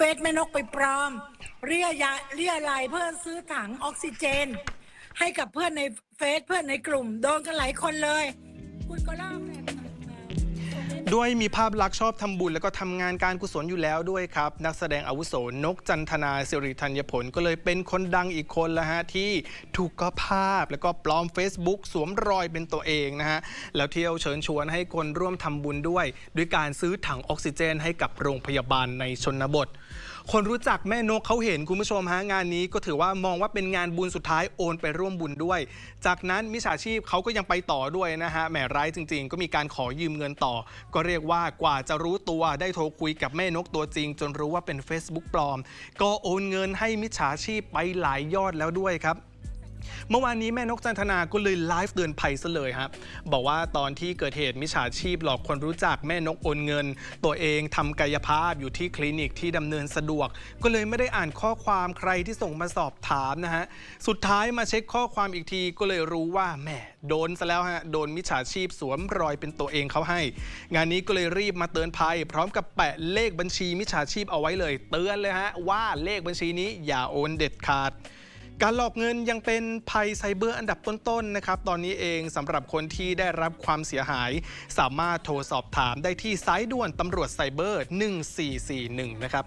เฟซแม่นกไปปลอม เรียยาเรียรายเพื่อซื้อถังออกซิเจน ให้กับเพื่อนในเฟซเพื่อนในกลุ่ม โดนกันหลายคนเลย คุณก็เล่าเลย ด้วยมีภาพลักษณ์ชอบทำบุญ แล้วก็ทำงานการกุศลอยู่แล้วด้วยครับ นักแสดงอาวุโสนกจันทนาสิริธัญผลก็เลยเป็นคนดังอีกคนแล้วฮะที่ถูกก็ภาพแล้วก็ปลอม Facebook สวมรอยเป็นตัวเองนะฮะแล้วเที่ยวเชิญชวนให้คนร่วมทำบุญด้วย ด้วยการซื้อถังออกซิเจนให้กับโรงพยาบาลในชนบท คนรู้จักแม่นกเขาเห็นคุณผู้ชมฮะงานนี้ก็ถือว่ามองว่าเป็นงานบุญสุดท้ายโอนไปร่วมบุญด้วย จากนั้นมิจฉาชีพเขาก็ยังไปต่อด้วยนะฮะแหมร้ายจริง ๆ ก็มีการขอยืมเงินต่อ ก็เรียกว่ากว่าจะรู้ตัวได้โทรคุยกับแม่นกตัวจริง จนรู้ว่าเป็น Facebook ปลอม ก็โอนเงินให้มิจฉาชีพไปหลายยอดแล้วด้วยครับ เมื่อวานนี้แม่นกจันทนาก็เลยไลฟ์เตือนภัยซะเลยครับบอกว่าตอนที่เกิดเหตุมิจฉาชีพหลอกคนรู้จักแม่นกโอนเงิน ตัวเองทำกายภาพอยู่ที่คลินิกที่ดำเนินสะดวก ก็เลยไม่ได้อ่านข้อความใครที่ส่งมาสอบถามนะฮะสุดท้ายมาเช็คข้อความอีกทีก็เลยรู้ว่าแหมโดนซะแล้วฮะโดนมิจฉาชีพสวมรอยเป็นตัวเองเขาให้ งานนี้ก็เลยรีบมาเตือนภัย พร้อมกับแปะเลขบัญชีมิจฉาชีพเอาไว้เลย เตือนเลยฮะว่าเลขบัญชีนี้อย่าโอนเด็ดขาด การหลอกเงินยังเป็นภัยไซเบอร์อันดับต้นๆนะครับ ตอนนี้เองสำหรับคนที่ได้รับความเสียหาย สามารถโทรสอบถามได้ที่สายด่วนตำรวจไซเบอร์ 1441 นะครับ